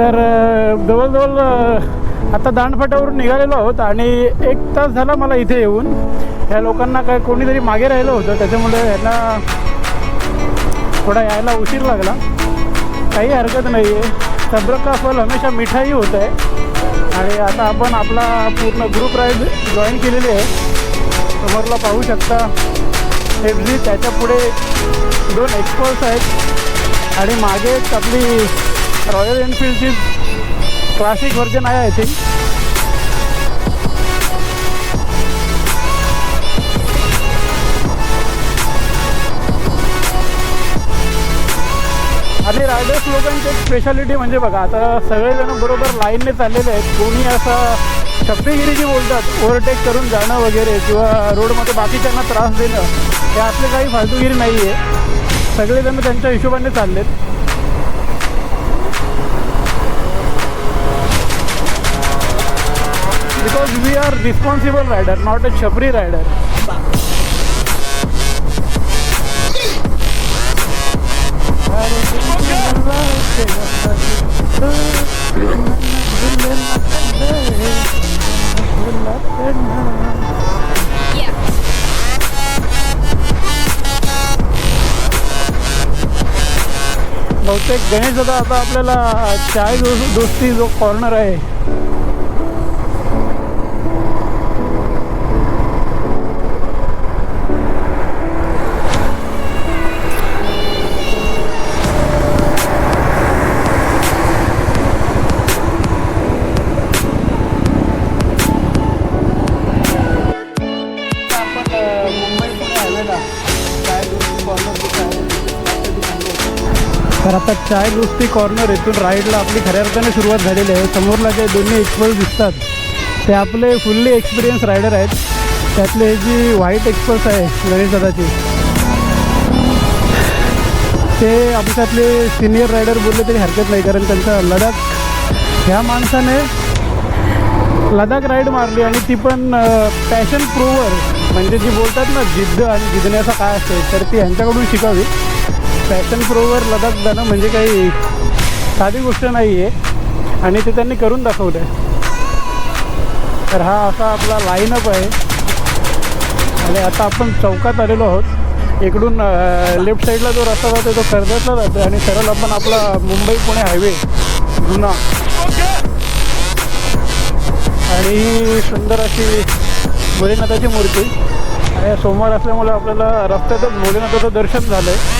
तर जवळजवळ आता दांडफाट्यावरून निघालेलो आहोत आणि एक तास झाला मला इथे येऊन. ह्या लोकांना काय कोणीतरी मागे राहिलं होतं त्याच्यामुळे ह्यांना थोडा यायला उशीर लागला. काही हरकत नाही आहे सब्र का फल? हमेशा मिठाई होत आहे. आणि आता आपण आपला पूर्ण ग्रुप राईड जॉईन केलेली आहे. समोरला पाहू शकता. एफजी त्याच्यापुढे त्याच्या पुढे दोन एक्सपर्ट्स आहेत. आणि मागे आपली रॉयल एनफिल्डची क्लासिक व्हर्जन आहे आय थिंक आणि रायडर्स लोकांची एक स्पेशालिटी म्हणजे बघा आता सगळेजण बरोबर लाईनने चाललेले आहेत. कोणी असं शब्दगिरी जी बोलतात ओव्हरटेक करून जाणं वगैरे किंवा रोडमध्ये बाकीच्यांना त्रास देणं हे असले काही फालतूगिरी नाही आहे सगळेजण त्यांच्या हिशोबाने चाललेत. Are responsible rider not a छपरी रायडर. बहुतेक गणेश दादा आता आपल्याला चाय दोस्ती जो कॉर्नर आहे तर आता चाय दोस्ती कॉर्नर इथून राईडला आपली खऱ्या अर्थाने सुरुवात झालेली आहे. समोरला जे दोन्ही एक्सपर्ट दिसतात ते आपले फुल्ली एक्सपिरियन्स रायडर आहेत. त्यातले हे जी व्हाईट एक्सपर्ट्स आहे गणेश दादाची ते आमच्यातले सिनियर रायडर बोलले तरी हरकत नाही कारण त्यांचा लडाख ह्या माणसाने लडाख राईड मारली आणि ती पण पॅशन प्रूवर म्हणजे जी बोलतात ना जिद्द आणि जिद्दण्याचा काय असते तर ती ह्यांच्याकडून शिकावी. पॅशन प्रोवर लडाख जाणं म्हणजे काही साधी गोष्ट नाही आहे आणि ते त्यांनी करून दाखवलं आहे तर हा असा आपला लाईनअप आहे. आणि आता आपण चौकात आलेलो आहोत. इकडून लेफ्ट साईडला जो रस्ता जातो तो कर्जतला जातो आणि सरळ आपण आपला मुंबई पुणे हायवे जुना. आणि सुंदर अशी भोलेनाथाची मूर्ती. आणि सोमवार असल्यामुळे आपल्याला रस्त्यातच भोलेनाथाचं दर्शन झालं आहे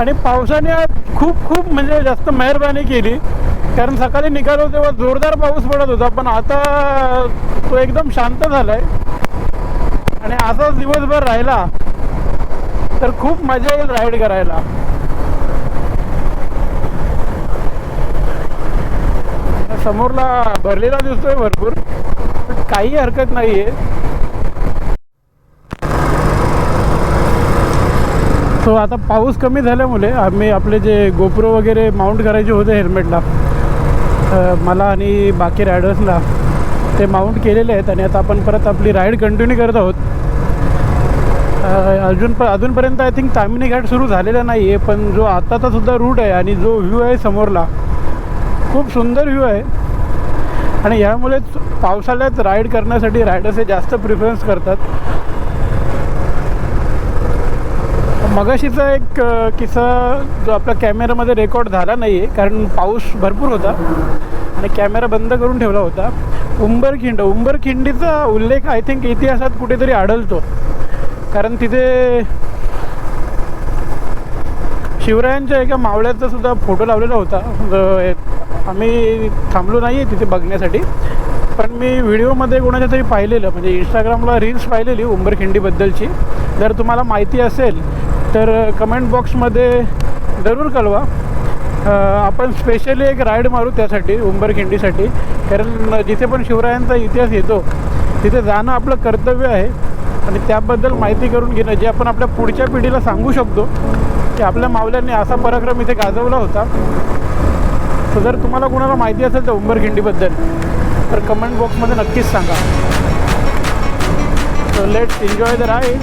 आणि पावसाने आज खूप खूप म्हणजे जास्त मेहरबानी केली. कारण सकाळी निघालो तेव्हा जोरदार पाऊस पडत होता पण आता तो एकदम शांत झालाय. आणि असाच दिवसभर राहिला तर खूप मजा येईल राईड करायला. समोरला भरलेला दिसतोय भरपूर पण काही हरकत नाही आहे सो आता पाऊस कमी झाल्यामुळे आम्ही आपले जे गोप्रो वगैरे माउंट करायचे होते हेल्मेटला मला आणि बाकी रायडर्सला ते माउंट केलेले आहेत आणि आता आपण परत आपली राईड कंटिन्यू करत आहोत. अजून प अजूनपर्यंत आय थिंक तामिनी घाट सुरू झालेला नाही आहे पण जो आताचा सुद्धा रूट आहे आणि जो व्ह्यू आहे समोरला खूप सुंदर व्ह्यू आहे. आणि ह्यामुळेच पावसाळ्यात राईड करण्यासाठी रायडर्स हे जास्त प्रिफरन्स करतात. मगाशीचा एक किस्सा जो आपल्या कॅमेरामध्ये रेकॉर्ड झाला नाही आहे कारण पाऊस भरपूर होता आणि कॅमेरा बंद करून ठेवला होता. उंबरखिंड उंबरखिंडीचा उल्लेख आय थिंक इतिहासात कुठेतरी आढळतो. कारण तिथे शिवरायांच्या एका मावळ्याचा सुद्धा फोटो लावलेला होता. आम्ही थांबलो नाही आहे तिथे बघण्यासाठी. पण मी व्हिडिओमध्ये कोणाच्या तरी पाहिलेलं म्हणजे इंस्टाग्रामला रील्स पाहिलेली उंबरखिंडीबद्दलची. जर तुम्हाला माहिती असेल तर कमेंट बॉक्समध्ये जरूर कळवा. आपण स्पेशली एक राईड मारू त्यासाठी उंबरखिंडीसाठी. कारण जिथे पण शिवरायांचा इतिहास येतो तिथे जाणं आपलं कर्तव्य आहे. आणि त्याबद्दल माहिती करून घेणं जे आपण आपल्या पुढच्या पिढीला सांगू शकतो की आपल्या मावल्यांनी असा पराक्रम इथे गाजवला होता. तर जर तुम्हाला कोणाला माहिती असेल तर उंबरखिंडीबद्दल तर कमेंट बॉक्समध्ये नक्कीच सांगा. So let's enjoy the ride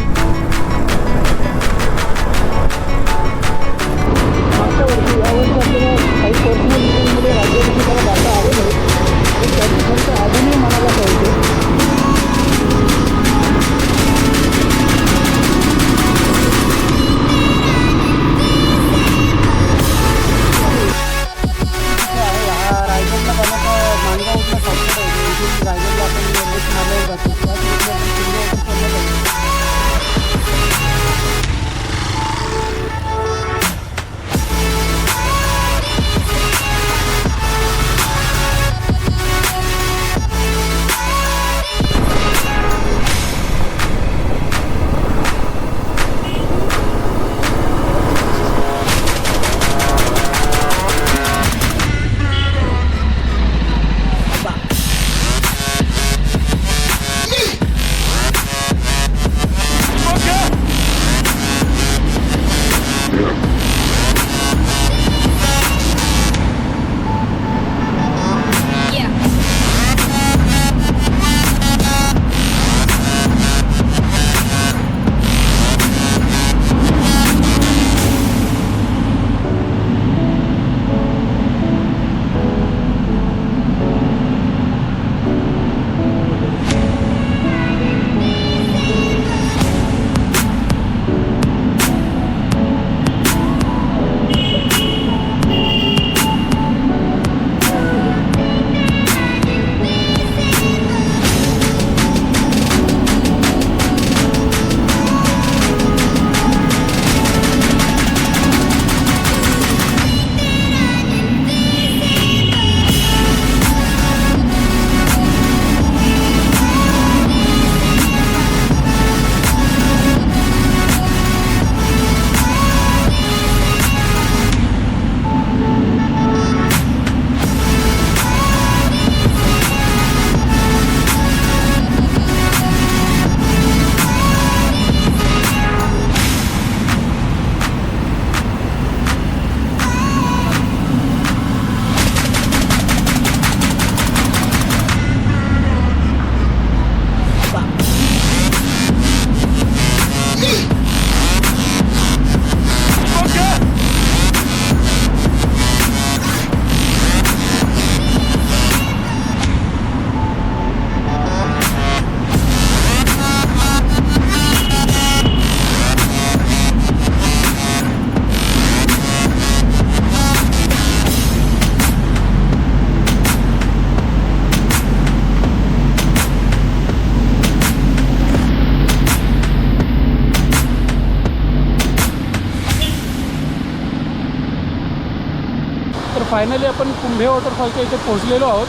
finally आपण कुंभे वॉटरफॉलच्या इथे पोहोचलेलो आहोत.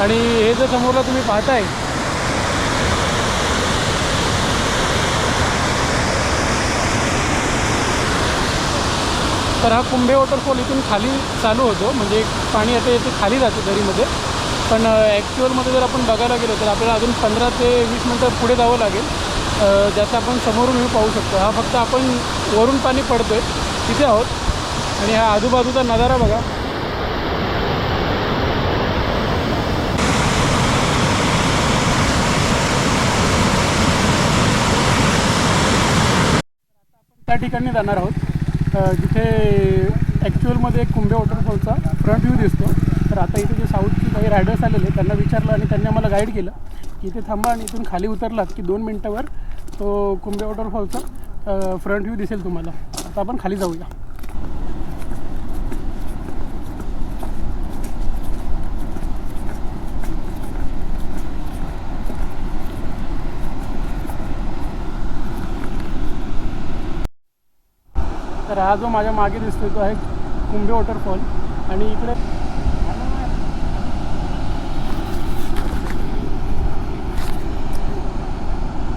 आणि हे जर समोरला तुम्ही पाहताय तर हा कुंभे वॉटरफॉल इथून खाली चालू होतो. म्हणजे पाणी आता येथे खाली जातं दरीमध्ये. पण ॲक्च्युअलमध्ये जर आपण बघायला गेलो तर आपल्याला अजून पंधरा ते वीस मिनटं पुढे जावं लागेल. ज्याचा आपण समोरून व्ह्यू पाहू शकतो. हा फक्त आपण वरून पाणी पडतो आहे तिथे आहोत. आणि हा आजूबाजूचा नजारा बघा. त्या ठिकाणी जाणार आहोत. जिथे ॲक्च्युअलमध्ये एक कुंभे वॉटरफॉलचा फ्रंट व्ह्यू दिसतो. तर आता इथे जे साऊथचे काही रायडर्स आलेले त्यांना विचारलं आणि त्यांनी आम्हाला गाईड केलं की इथे थांबा आणि इथून खाली उतरलात की दोन मिनटावर तो कुंभे वॉटरफॉलचा फ्रंट व्ह्यू दिसेल तुम्हाला. आता आपण खाली जाऊया. तर हा जो माझ्या मागे दिसतोय तो आहे कुंभे वॉटरफॉल. आणि इकडे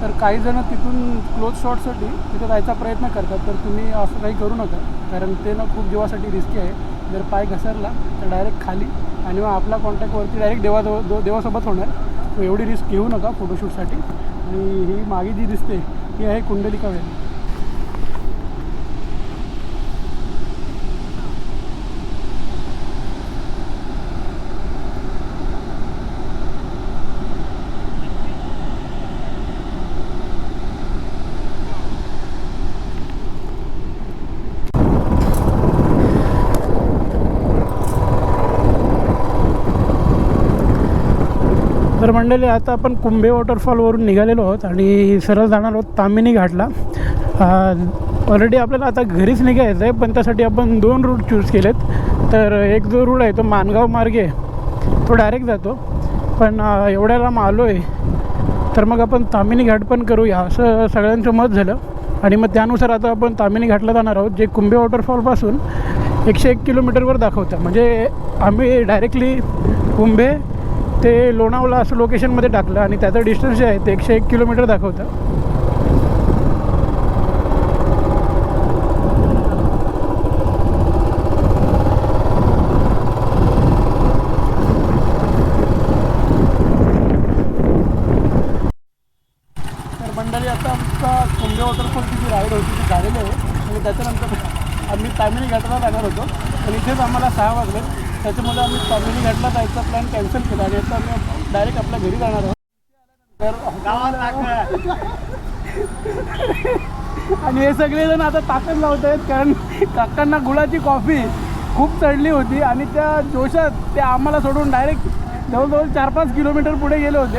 तर काही जण तिथून क्लोज शॉटसाठी तिथे जायचा प्रयत्न करतात तर तुम्ही असं काही करू नका कारण ते ना खूप जीवासाठी रिस्की आहे. जर पाय घसरला तर डायरेक्ट खाली आणि मग आपला कॉन्टॅक्टवरती डायरेक्ट देवाजवळ दो देवासोबत होणार. एवढी रिस्क घेऊ नका फोटोशूटसाठी आणि ही मागे जी दिसते ही आहे कुंडलिका व्हॅली तर मंडळी आता आपण कुंभे वॉटरफॉलवरून निघालेलो आहोत आणि सरळ जाणार आहोत तामिनी घाटला. ऑलरेडी आपल्याला आता घरीच निघायचं आहे पण त्यासाठी आपण दोन रूट चूज केलेत. तर एक जो रूट आहे तो मानगाव मार्गे तो डायरेक्ट जातो. पण एवढ्या लांब आलो आहे तर मग आपण तामिनी घाट पण करूया असं सगळ्यांचं मत झालं. आणि मग त्यानुसार आता आपण तामिनी घाटला जाणार आहोत जे कुंभे वॉटरफॉलपासून एकशे एक किलोमीटरवर दाखवतं. म्हणजे आम्ही डायरेक्टली कुंभे ते लोणावळा असं लोकेशनमध्ये टाकलं आणि त्याचं डिस्टन्स जे आहे ते एकशे एक किलोमीटर दाखवतं. तर बंडारी आता आमचा कुंभे वॉटरफॉलची जी राईड होती ती झालेली आहे. आणि त्याच्यानंतर आम्ही तामिनी घाटाला जाणार होतो. आणि इथेच आम्हाला सहा वाजले. त्याच्यामुळे आम्ही फॅमिली घाटला जायचा प्लॅन कॅन्सल केला. आणि आता आम्ही डायरेक्ट आपल्या घरी जाणार आहोत. तर आणि हे सगळेजण आता ताकद लावत आहेत कारण काकांना गुळाची कॉफी खूप चढली होती. आणि त्या जोशात ते आम्हाला सोडून डायरेक्ट जवळजवळ चार पाच किलोमीटर पुढे गेले होते.